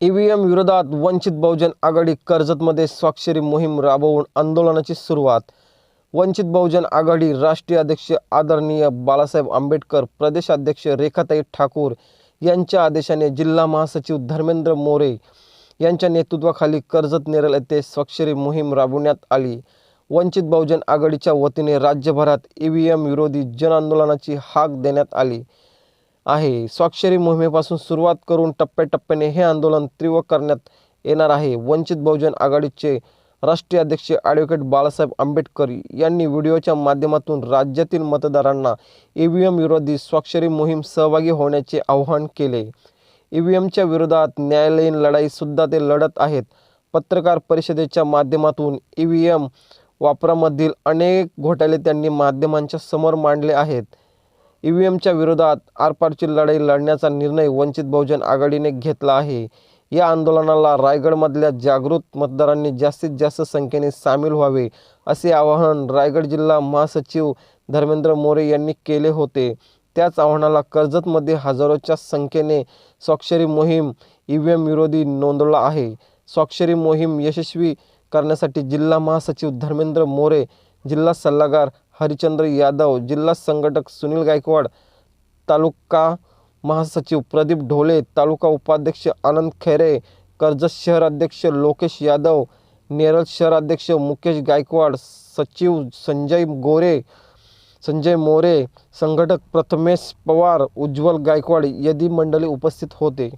EVM विरोधात वंचित बहुजन आघाडी कर्जतमध्ये स्वाक्षरी मोहीम राबवून आंदोलनाची सुरुवात. वंचित बहुजन आघाडी राष्ट्रीय अध्यक्ष आदरणीय बाळासाहेब आंबेडकर प्रदेशाध्यक्ष रेखाताई ठाकूर यांच्या आदेशाने जिल्हा महासचिव धर्मेंद्र मोरे यांच्या नेतृत्वाखाली कर्जत नेरल येथे स्वाक्षरी मोहीम राबवण्यात आली. वंचित बहुजन आघाडीच्या वतीने राज्यभरात ईव्हीएम विरोधी जनआंदोलनाची हाक देण्यात आली. आहे. स्वाक्षरी मोहिमेपासून सुरुवात करून टप्प्याटप्प्याने हे आंदोलन तीव्र करण्यात येणार आहे. वंचित बहुजन आघाडीचे राष्ट्रीय अध्यक्ष ॲडव्होकेट बाळासाहेब आंबेडकर यांनी व्हिडिओच्या माध्यमातून राज्यातील मतदारांना ई व्ही एम विरोधी स्वाक्षरी मोहीम सहभागी होण्याचे आवाहन केले. ई व्ही एमच्या विरोधात न्यायालयीन लढाईसुद्धा ते लढत आहेत. पत्रकार परिषदेच्या माध्यमातून ई व्ही एम वापरामधील अनेक घोटाळे त्यांनी माध्यमांच्या समोर मांडले आहेत. ई व्ही एमच्या विरोधात आरपारची लढाई लढण्याचा निर्णय वंचित बहुजन आघाडीने घेतला आहे. या आंदोलनाला रायगडमधल्या जागृत मतदारांनी जास्तीत जास्त संख्येने सामील व्हावे असे आवाहन रायगड जिल्हा महासचिव धर्मेंद्र मोरे यांनी केले होते. त्याच आव्हानाला कर्जतमध्ये हजारोच्या संख्येने स्वाक्षरी मोहीम ई व्ही एम विरोधी नोंदवला आहे. स्वाक्षरी मोहीम यशस्वी करण्यासाठी जिल्हा महासचिव धर्मेंद्र मोरे जिल्हा सल्लागार हरिचंद्र यादव जिल्हा संघटक सुनील गायकवाड तालुका महासचिव प्रदीप ढोले तालुका उपाध्यक्ष आनंद खैरे कर्जत शहर अध्यक्ष लोकेश यादव नेरळ शहर अध्यक्ष मुकेश गायकवाड सचिव संजय गोरे संजय मोरे संघटक प्रथमेश पवार उज्ज्वल गायकवाड यदी मंडळी उपस्थित होते.